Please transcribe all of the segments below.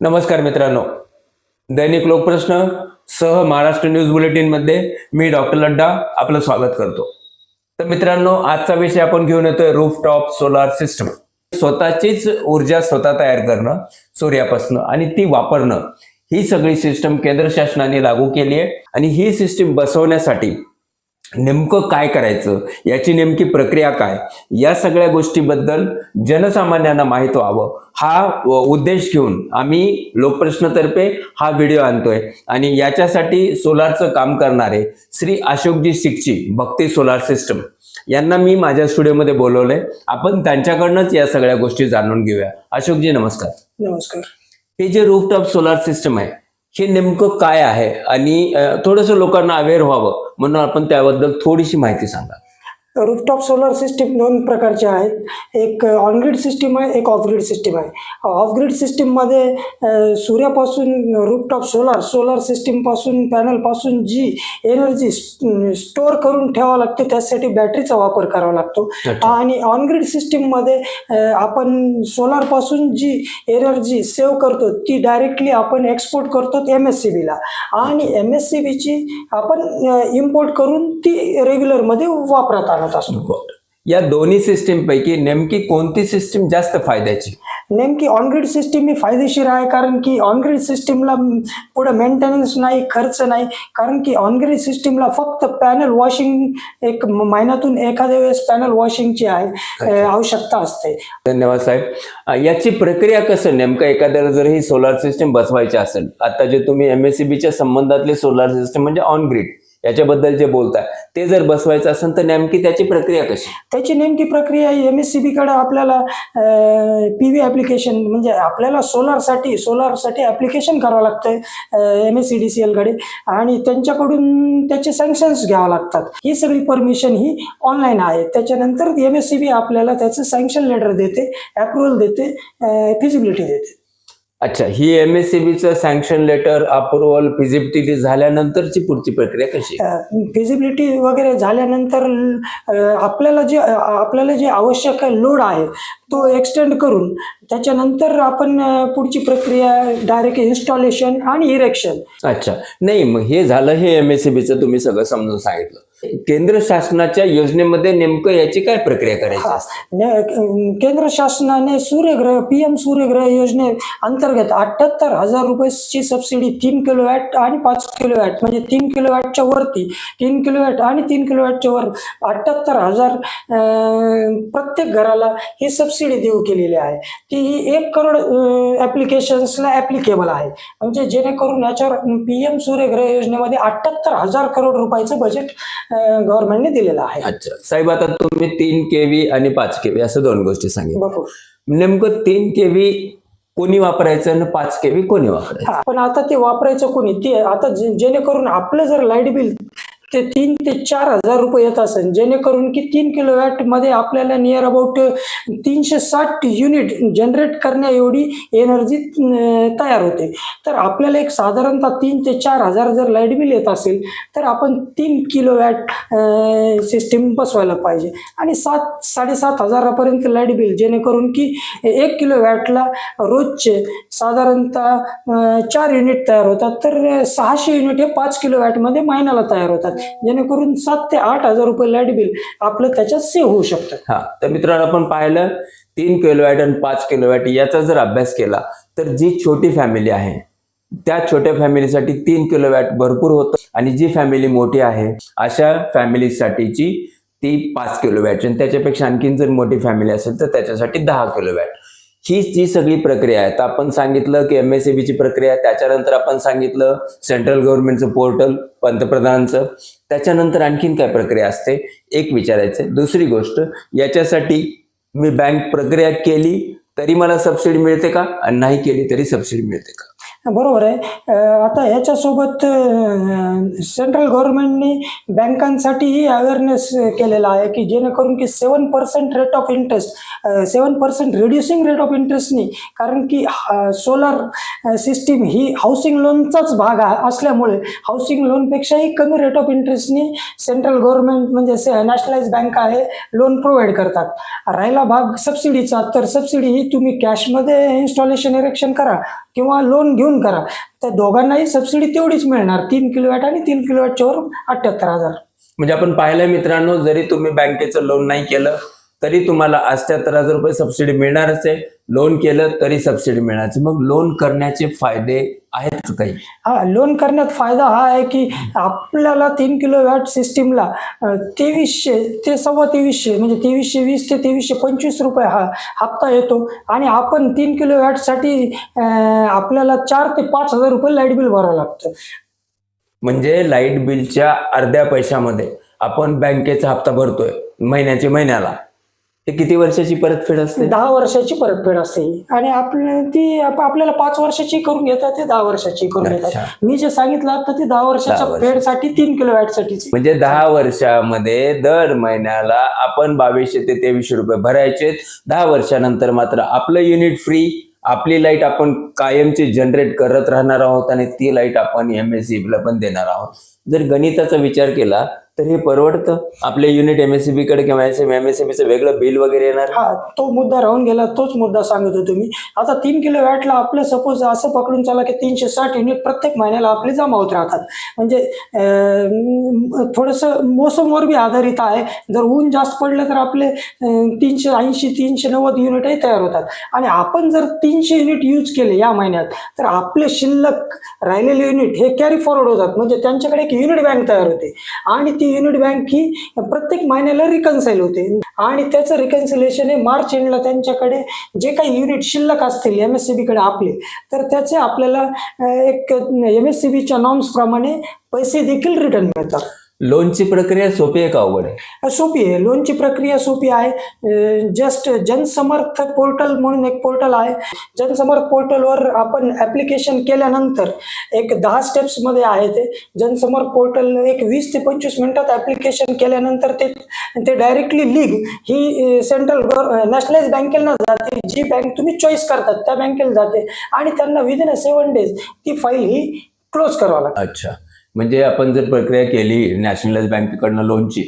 नमस्कार मित्रांनो. दैनिक लोकप्रश्न सह महाराष्ट्र न्यूज बुलेटिनमध्ये मी डॉक्टर लड्डा आपलं स्वागत करतो. तर मित्रांनो आजचा विषय आपण घेऊन येतोय रूफ टॉप सोलार सिस्टम स्वतःचीच ऊर्जा स्वतः तयार करणं सूर्यापासून आणि ती वापरणं ही सगळी सिस्टम केंद्र शासनाने लागू केली आहे. आणि ही सिस्टीम बसवण्यासाठी नेमकं काय करायचं? याची नेमकी प्रक्रिया काय? या सगळ्या गोष्टीबद्दल जनसामान्यांना माहीत व्हावं. हा उद्देश घेऊन आम्ही लोकप्रश्नतर्फे हा व्हिडिओ आणतोय. आणि याच्यासाठी सोलारचं काम करणारे श्री अशोकजी सिकची भक्ती सोलार सिस्टम यांना मी माझ्या स्टुडिओमध्ये बोलवलंय. आपण त्यांच्याकडनंच या सगळ्या गोष्टी जाणून घेऊया. अशोकजी नमस्कार. नमस्कार. हे जे रूफटॉप सोलार सिस्टम आहे हे नेमकं काय आहे? आणि थोडंसं लोकांना अवेअर व्हावं. म्हणून आपण त्याबद्दल थोडीशी माहिती सांगा रूफटॉप सोलर सिस्टीम दोन प्रकारचे आहेत. एक ऑनग्रिड सिस्टीम आहे एक ऑफग्रिड सिस्टीम आहे. ऑफग्रिड सिस्टीममध्ये सूर्यापासून रूफटॉप सोलार सोलार सिस्टीमपासून पॅनलपासून जी एनर्जी स्टोअर करून ठेवावं लागते त्यासाठी बॅटरीचा वापर करावा लागतो. आणि ऑनग्रिड सिस्टीममध्ये आपण सोलारपासून जी एनर्जी सेव्ह करतो ती डायरेक्टली आपण एक्सपोर्ट करतो एम एस सी बीला आणि एम एस सी बीची आपण इम्पोर्ट करून ती रेग्युलरमध्ये वापरात आणत असतो. या दोन्ही सिस्टीम पैकी नेमकी कोणती सिस्टीम जास्त फायद्याची? नेमकी ऑनग्रिड सिस्टीम ही फायदेशीर आहे कारण की ऑनग्रिड सिस्टीमला पुढे मेंटेनन्स नाही खर्च नाही. कारण की ऑनग्रिड सिस्टीमला फक्त पॅनल वॉशिंग एक महिन्यातून एखाद्या वेळेस पॅनल वॉशिंगची आहे आवश्यकता असते. धन्यवाद साहेब. याची प्रक्रिया कसं? नेमकं एखाद्याला जर ही सोलार सिस्टीम बसवायची असेल आता जे तुम्ही एम एस सी बीच्या संबंधातले सोलार सिस्टम म्हणजे ऑन ग्रीड याच्याबद्दल जे बोलताय ते जर बसवायचं असेल तर नेमकी त्याची प्रक्रिया कशी? त्याची नेमकी प्रक्रिया एम एस सी बीकडे आपल्याला पी व्ही ॲप्लिकेशन म्हणजे आपल्याला सोलारसाठी सोलारसाठी ॲप्लिकेशन करावं लागतं M S C D C एलकडे आणि त्यांच्याकडून त्याचे सँक्शन्स घ्यावं लागतात. ही सगळी परमिशन ही ऑनलाईन आहे. त्याच्यानंतर एम एस सी बी आपल्याला त्याचं सँक्शन लेटर देते अप्रुव्हल देते फिजिबिलिटी देते. अच्छा ही एम एस सी बीचं सँक्शन लेटर अप्रुव्हल फिजिबिलिटी झाल्यानंतरची पुढची प्रक्रिया कशी? फिजिबिलिटी वगैरे झाल्यानंतर आपल्याला जे आपल्याला जे आवश्यक लोड आहे तो एक्सटेंड करून त्याच्यानंतर आपण पुढची प्रक्रिया डायरेक्ट इन्स्टॉलेशन आणि इरेक्शन अच्छा नाही मग हे झालं हे एम एस सी बीचं तुम्ही सगळं समजून सांगितलं केंद्र शासनाच्या योजनेमध्ये नेमकं याची काय प्रक्रिया करायची? केंद्र शासनाने सूर्यग्रह पी एम सूर्यग्रह योजने अंतर्गत अठ्ठ्याहत्तर हजार रुपयाची सबसिडी तीन किलो वॅट आणि पाच किलो वॅट म्हणजे तीन किलो वॅटच्या वरती तीन किलो वॅट आणि तीन किलो वॅटच्या वर अठ्ठ्याहत्तर हजार प्रत्येक घराला ही सबसिडी देऊ केलेली आहे. ती ही एक करोड ॲप्लिकेशन्सला ॲप्लिकेबल आहे. म्हणजे जेणेकरून याच्यावर पी एम सूर्यग्रह योजनेमध्ये अठ्ठ्याहत्तर हजार करोड रुपयाचं बजेट गव्हर्नमेंटने दिलेलं आहे. अच्छा. साहेब आता तुम्ही तीन केवी आणि पाच केवी असं दोन गोष्टी सांगितल्या. नेमकं तीन केवी कोणी वापरायचं आणि पाच केवी कोणी वापरायचं? पण आता ते वापरायचं कोणी? ते आता जेणेकरून आपलं जर लाइट बिल ते तीन ते चार हजार रुपये येत असेल. जेणेकरून की तीन किलो वॅटमध्ये आपल्याला नियर अबाउट तीनशे साठ युनिट जनरेट करण्या एवढी एनर्जी तयार होते. तर आपल्याला एक साधारणतः तीन ते चार हजार जर लाइट बिल येत असेल तर आपण तीन किलो वॅट सिस्टीम बसवायला पाहिजे. आणि सात साडेसात हजारापर्यंत लाइट बिल जेणेकरून की एक किलो वॅटला रोजचे साधारणतः चार युनिट तयार होतात. तर सहाशे युनिट हे पाच किलो वॅटमध्ये महिन्याला तयार होतात. जेणेकरून सात ते आठ हजार रुपये लाइट बिल आपलं त्याच्यात सेव्ह होऊ शकतं. हा तर मित्रांनो आपण पाहिलं तीन किलो वॅट आणि पाच किलो वॅट याचा जर अभ्यास केला तर जी छोटी फॅमिली आहे त्या छोट्या फॅमिलीसाठी तीन किलो वॅट भरपूर होतं. आणि जी फॅमिली मोठी आहे अशा फॅमिलीसाठीची ती पाच किलो वॅट. आणि त्याच्यापेक्षा आणखीन जर मोठी फॅमिली असेल तर त्याच्यासाठी दहा किलो वॅट. हीच जी सगळी प्रक्रिया आहे. तर आपण सांगितलं की एम एस सी बीची प्रक्रिया आहे. त्याच्यानंतर आपण सांगितलं सेंट्रल गव्हर्नमेंटचं पोर्टल पंतप्रधानांचं. त्याच्यानंतर आणखीन काय प्रक्रिया असते? एक विचारायचं दुसरी गोष्ट याच्यासाठी मी बँक प्रक्रिया केली तरी मला सबसिडी मिळते का? आणि नाही केली तरी सबसिडी मिळते का? बरोबर आहे. आता ह्याच्यासोबत सेंट्रल गव्हर्नमेंटने बँकांसाठीही अवेअरनेस केलेला आहे की जेणेकरून की seven percent rate of interest seven percent reducing rate of इंटरेस्टनी कारण की सोलार सिस्टीम ही हाऊसिंग लोनचाच भाग असल्यामुळे हाऊसिंग लोनपेक्षाही कमी रेट ऑफ इंटरेस्टनी सेंट्रल गव्हर्नमेंट म्हणजे नॅशनलाइज बँक आहे लोन प्रोव्हाइड करतात. राहिला भाग सबसिडीचा तर सबसिडी ही तुम्ही कॅशमध्ये इन्स्टॉलेशन इरेक्शन करा किंवा लोन घेऊन करा. त्या दोघांनाही सबसिडी तेवढीच मिळणार. तीन किलोवॅट आणि तीन किलोवॅटच्या वर अठ्ठ्याहत्तर हजार. म्हणजे आपण पाहिलं मित्रांनो जरी तुम्ही बँकेचं लोन नाही केलं तरी तुम्हाला अठ्याहत्तर हजार रुपये सबसिडी मिळणारच आहे. लोन केलं तरी सबसिडी मिळायचं. मग लोन करण्याचे फायदे आहेत काही? हा लोन करण्यात फायदा हा आहे की आपल्याला तीन किलो वॅट सिस्टीमला तेवीसशे ते सव्वा तेवीसशे म्हणजे तेवीसशे वीस ते तेवीसशे पंचवीस रुपये हा हप्ता येतो. आणि आपण तीन किलो वॅटसाठी आपल्याला चार ते पाच हजार रुपये लाइट बिल भरावं लागतं. म्हणजे लाइट बिलच्या अर्ध्या पैशामध्ये आपण बँकेचा हप्ता भरतोय महिन्याच्या महिन्याला. ते किती वर्षाची परतफेड असते? दहा वर्षाची परतफेड असते. आणि आपल्या ती आप- आपल्याला पाच वर्षाची करून घेतात ते दहा वर्षाची करून. घेतात. मी जे सांगितलं आता ते दहा वर्षाच्या वर्ष. फेडसाठी तीन किलो वॅटसाठीची म्हणजे दहा वर्षामध्ये दर महिन्याला आपण बावीसशे ते तेवीसशे रुपये भरायचे. दहा वर्षानंतर मात्र आपलं युनिट फ्री आपली लाइट आपण कायमची जनरेट करत राहणार आहोत आणि ती लाइट आपण एम एस ला पण देणार आहोत. जर गणिताचा विचार केला तर हे परवडतं? आपले युनिट एम एस सी कडे किंवा एम एस वेगळं बिल वगैरे येणार? हा तो मुद्दा राहून गेला तोच मुद्दा सांगत होतो मी. आता तीन किलो वॅटला आपलं सपोज असं पकडून चाला की तीनशे साठ युनिट प्रत्येक महिन्याला आपले जमा होत राहतात. म्हणजे थोडंसं मोसमवर बी आधारित आहे. जर ऊन जास्त पडलं तर आपले तीनशे ऐंशी तीनशे नव्वद युनिटही तयार होतात. आणि आपण जर तीनशे युनिट यूज केले या महिन्यात तर आपले शिल्लक राहिलेले युनिट हे कॅरी फॉरवर्ड होतात. म्हणजे त्यांच्याकडे एक युनिट बँक तयार होते. आणि ती युनिट बँक ही प्रत्येक महिन्याला रिकन्साईल होते. आणि त्याचं रिकन्सिलेशन हे मार्च एंडला त्यांच्याकडे जे काही युनिट शिल्लक असतील एम एस सी बीकडे आपले तर त्याचे आपल्याला एक एम एस सी बीच्या नॉर्म्सप्रमाणे पैसे देखील रिटर्न मिळतात. लोनची प्रक्रिया सोपी आहे का अवघड आहे? सोपी आहे. लोनची प्रक्रिया सोपी आहे. जस्ट जनसमर्थ पोर्टल म्हणून एक पोर्टल आहे. जनसमर्थ पोर्टलवर आपण ॲप्लिकेशन केल्यानंतर एक दहा स्टेप्समध्ये आहे ते. जनसमर्थ पोर्टल एक वीस ते पंचवीस मिनिटात ॲप्लिकेशन केल्यानंतर ते ते डायरेक्टली लीग ही सेंट्रल नॅशनलाइज बँकेला जाते. जी बँक तुम्ही चॉईस करतात त्या बँकेला जाते. आणि त्यांना विदिन अ सेवन डेज ती फाईल ही क्लोज करावं लागते. अच्छा. म्हणजे आपण जर प्रक्रिया केली नॅशनलाइज बँकेकडनं लोनची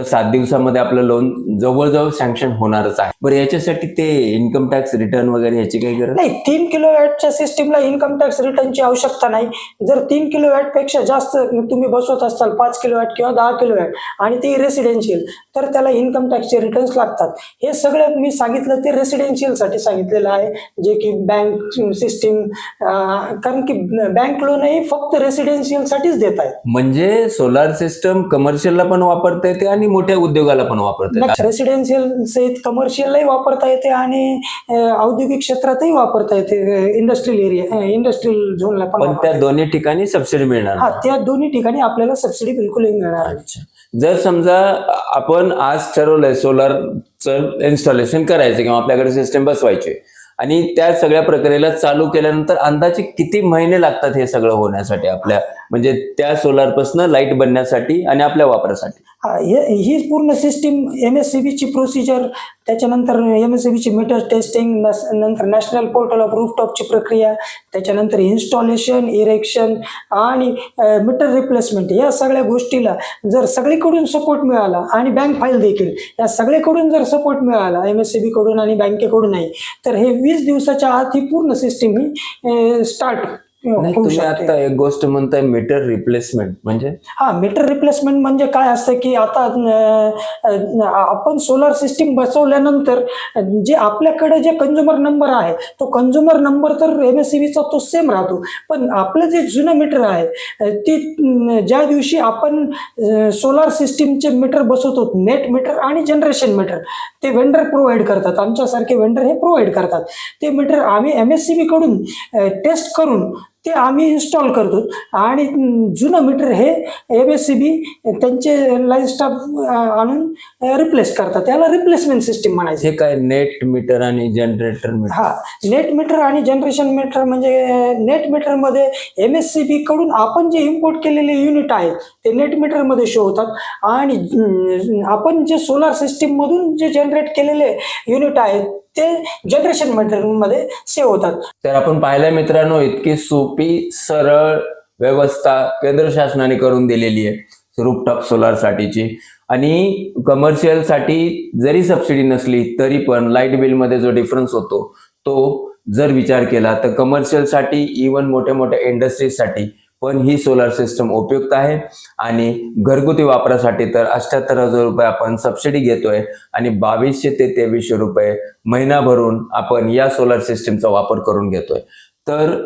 तर सात दिवसामध्ये आपलं लोन जवळजवळ सँक्शन होणारच आहे. बरं याच्यासाठी ते इन्कम टॅक्स रिटर्न वगैरे याची काही गरज? नाही तीन किलो वॅटच्या सिस्टीमला इन्कम टॅक्स रिटर्नची आवश्यकता नाही. जर तीन किलो वॅटपेक्षा जास्त तुम्ही बसवत असाल पाच किलो वॅट किंवा दहा किलो वॅट आणि ती रेसिडेन्शियल तर त्याला इन्कम टॅक्सचे रिटर्न्स लागतात. हे सगळं मी सांगितलं ते रेसिडेन्शियलसाठी सांगितलेलं आहे. जे की बँक सिस्टीम कारण की बँक लोनही फक्त रेसिडेन्शियलसाठीच देत आहेत. म्हणजे सोलार सिस्टम कमर्शियलला पण वापरता येते आणि मोठ्या उद्योगाला पण वापरता येते रेसिडेन्शियल सहित कमर्शियललाही वापरता येते आणि औद्योगिक क्षेत्रातही वापरता येते इंडस्ट्रियल एरिया इंडस्ट्रियल झोनला पण त्या. दोन्ही ठिकाणी सबसिडी मिळणार हा त्या दोन्ही ठिकाणी आपल्याला सबसिडी बिलकुलही मिळणार जर समजा आपण आज ठरवलंय सोलारचं इन्स्टॉलेशन करायचं किंवा आपल्याकडे सिस्टम बसवायची आणि त्या सगळ्या प्रक्रियेला चालू केल्यानंतर अंदाजे किती महिने लागतात हे सगळं होण्यासाठी आपल्या म्हणजे त्या सोलारपासून लाइट बनण्यासाठी आणि आपल्या वापरासाठी. ही पूर्ण सिस्टीम एम एस सी बीची प्रोसिजर त्याच्यानंतर एम एस सी बीची मीटर टेस्टिंग नंतर नॅशनल पोर्टल ऑफ रूफटॉपची प्रक्रिया त्याच्यानंतर इन्स्टॉलेशन इरेक्शन आणि मीटर रिप्लेसमेंट या सगळ्या गोष्टीला जर सगळीकडून सपोर्ट मिळाला आणि बँक फाईल देखील या सगळीकडून जर सपोर्ट मिळाला एम एस सी बीकडून आणि बँकेकडूनही तर हे वीस दिवसाच्या आत ही पूर्ण सिस्टीम ही स्टार्ट नाही होऊ तुम्ही शकते. आता एक गोष्ट म्हणताय मीटर रिप्लेसमेंट म्हणजे? हा मीटर रिप्लेसमेंट म्हणजे काय असतं की आता अं, अं, आपण सोलार सिस्टीम बसवल्यानंतर जे आपल्याकडे जे कंझ्युमर नंबर आहे तो कंझ्युमर नंबर तर एम एस सी बीचा तो सेम राहतो. पण आपलं जे जुनं मीटर आहे अं, ते अं, ज्या दिवशी आपण सोलार सिस्टीमचे मीटर बसवतो नेट मीटर आणि जनरेशन मीटर ते वेंडर प्रोव्हाइड करतात. आमच्यासारखे वेंडर हे प्रोव्हाइड करतात. ते मीटर आम्ही एम एस सी बीकडून टेस्ट करून ते आम्ही इन्स्टॉल करतो. आणि जुनं मीटर हे एम एस सी बी त्यांचे लाईन स्टाफ आणून रिप्लेस करतात. त्याला रिप्लेसमेंट सिस्टीम म्हणायचे. हे काय नेट मीटर आणि जनरेटर मीटर हा नेट मीटर आणि जनरेशन मीटर म्हणजे नेट मीटरमध्ये एम एस सी बी कडून आपण जे इम्पोर्ट केलेले युनिट आहेत ते नेट मीटरमध्ये शो होतात. आणि आपण जे सोलार सिस्टीम मधून जे जनरेट केलेले युनिट आहेत ते जनरेशन मटेरियलमध्ये सेव्ह होतात. तर आपण पाहिलं मित्रांनो इतकी सोपी सरळ व्यवस्था केंद्र शासनाने करून दिलेली आहे रूपटॉप सोलार साठीची. आणि कमर्शियलसाठी जरी सबसिडी नसली तरी पण लाइट बिलमध्ये जो डिफरन्स होतो तो जर विचार केला तर कमर्शियलसाठी इवन मोठ्या मोठ्या इंडस्ट्रीजसाठी पण ही सोलार सिस्टम उपयुक्त आहे. आणि घरगुती वापरासाठी तर अठ्याहत्तर हजार रुपये आपण सबसिडी घेतोय आणि बावीसशे ते तेवीसशे रुपये महिना भरून आपण या सोलार सिस्टीमचा वापर करून घेतोय. तर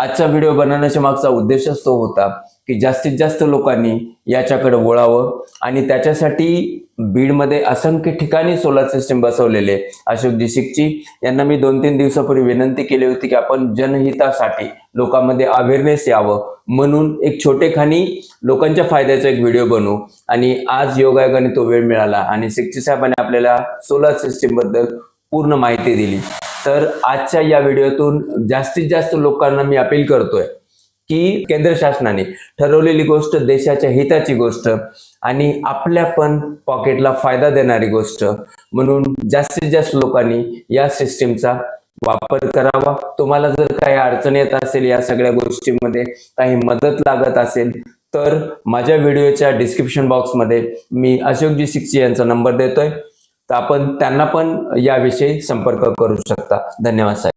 आजचा व्हिडिओ बनवण्याच्या मागचा उद्देशच तो होता की जास्तीत जास्त लोकांनी याच्याकडे वळावं आणि त्याच्यासाठी बीडमध्ये असंख्य ठिकाणी सोलार सिस्टीम बसवलेले अशोक दिशिकची यांना मी दोन तीन दिवसापूर्वी विनंती केली होती की आपण जनहितासाठी लोकांमध्ये अवेअरनेस यावं. म्हणून एक छोटेखानी लोकांच्या फायद्याचा एक व्हिडिओ बनवू. आणि आज योगायोगाने तो वेळ मिळाला आणि सिक्ची साहेबांनी आपल्याला सोलार सिस्टीमबद्दल पूर्ण माहिती दिली. तर आजच्या या व्हिडिओतून जास्तीत जास्त लोकांना मी अपील करतोय की केंद्र शासनाने ठरवलेली गोष्ट देशाच्या हिताची गोष्ट आणि आपल्या पण पॉकेटला फायदा देणारी गोष्ट. म्हणून जास्तीत जास्त लोकांनी या सिस्टीमचा वापर करावा. तुम्हाला जर काही अडचण येत असेल या सगळ्या गोष्टींमध्ये काही मदत लागत असेल तर माझ्या व्हिडिओच्या डिस्क्रिप्शन बॉक्समध्ये मी अशोकजी सिक्सी यांचा नंबर देतोय. तर आपण त्यांना पण याविषयी संपर्क करू शकता. धन्यवाद साहेब.